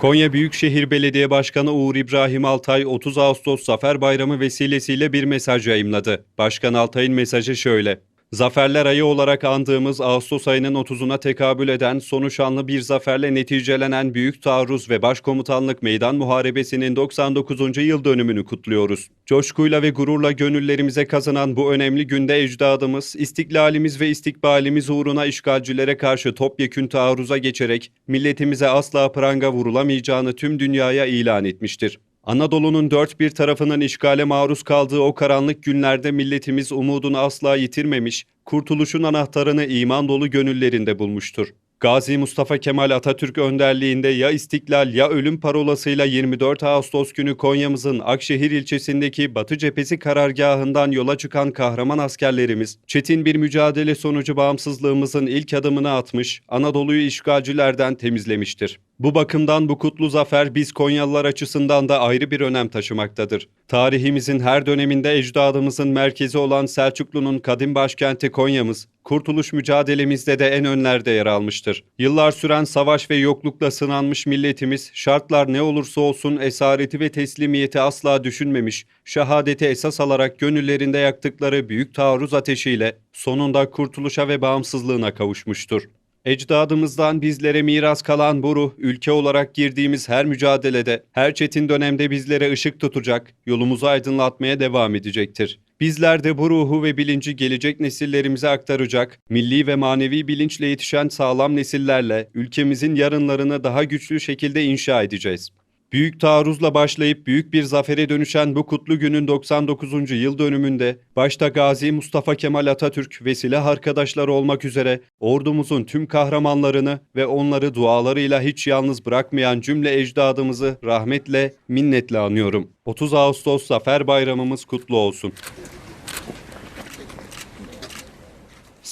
Konya Büyükşehir Belediye Başkanı Uğur İbrahim Altay 30 Ağustos Zafer Bayramı vesilesiyle bir mesaj yayımladı. Başkan Altay'ın mesajı şöyle. Zaferler ayı olarak andığımız Ağustos ayının 30'una tekabül eden sonuçanlı bir zaferle neticelenen Büyük Taarruz ve Başkomutanlık Meydan Muharebesi'nin 99. yıl dönümünü kutluyoruz. Coşkuyla ve gururla gönüllerimize kazanan bu önemli günde ecdadımız, istiklalimiz ve istikbalimiz uğruna işgalcilere karşı topyekün taarruza geçerek milletimize asla pranga vurulamayacağını tüm dünyaya ilan etmiştir. Anadolu'nun dört bir tarafının işgale maruz kaldığı o karanlık günlerde milletimiz umudunu asla yitirmemiş, kurtuluşun anahtarını iman dolu gönüllerinde bulmuştur. Gazi Mustafa Kemal Atatürk önderliğinde ya istiklal ya ölüm parolasıyla 24 Ağustos günü Konya'mızın Akşehir ilçesindeki Batı Cephesi karargahından yola çıkan kahraman askerlerimiz, çetin bir mücadele sonucu bağımsızlığımızın ilk adımını atmış, Anadolu'yu işgalcilerden temizlemiştir. Bu bakımdan bu kutlu zafer biz Konyalılar açısından da ayrı bir önem taşımaktadır. Tarihimizin her döneminde ecdadımızın merkezi olan Selçuklu'nun kadim başkenti Konya'mız, kurtuluş mücadelemizde de en önlerde yer almıştır. Yıllar süren savaş ve yoklukla sınanmış milletimiz, şartlar ne olursa olsun esareti ve teslimiyeti asla düşünmemiş, şehadeti esas alarak gönüllerinde yaktıkları büyük taarruz ateşiyle sonunda kurtuluşa ve bağımsızlığına kavuşmuştur. Ecdadımızdan bizlere miras kalan bu ruh, ülke olarak girdiğimiz her mücadelede, her çetin dönemde bizlere ışık tutacak, yolumuzu aydınlatmaya devam edecektir. Bizler de bu ruhu ve bilinci gelecek nesillerimize aktaracak, milli ve manevi bilinçle yetişen sağlam nesillerle ülkemizin yarınlarını daha güçlü şekilde inşa edeceğiz. Büyük taarruzla başlayıp büyük bir zafere dönüşen bu kutlu günün 99. yıl dönümünde başta Gazi Mustafa Kemal Atatürk ve silah arkadaşları olmak üzere ordumuzun tüm kahramanlarını ve onları dualarıyla hiç yalnız bırakmayan cümle ecdadımızı rahmetle, minnetle anıyorum. 30 Ağustos Zafer Bayramımız kutlu olsun.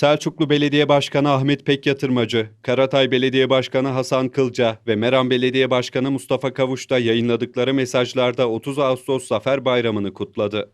Selçuklu Belediye Başkanı Ahmet Pekyatırmacı, Karatay Belediye Başkanı Hasan Kılca ve Meram Belediye Başkanı Mustafa Kavuş da yayınladıkları mesajlarda 30 Ağustos Zafer Bayramı'nı kutladı.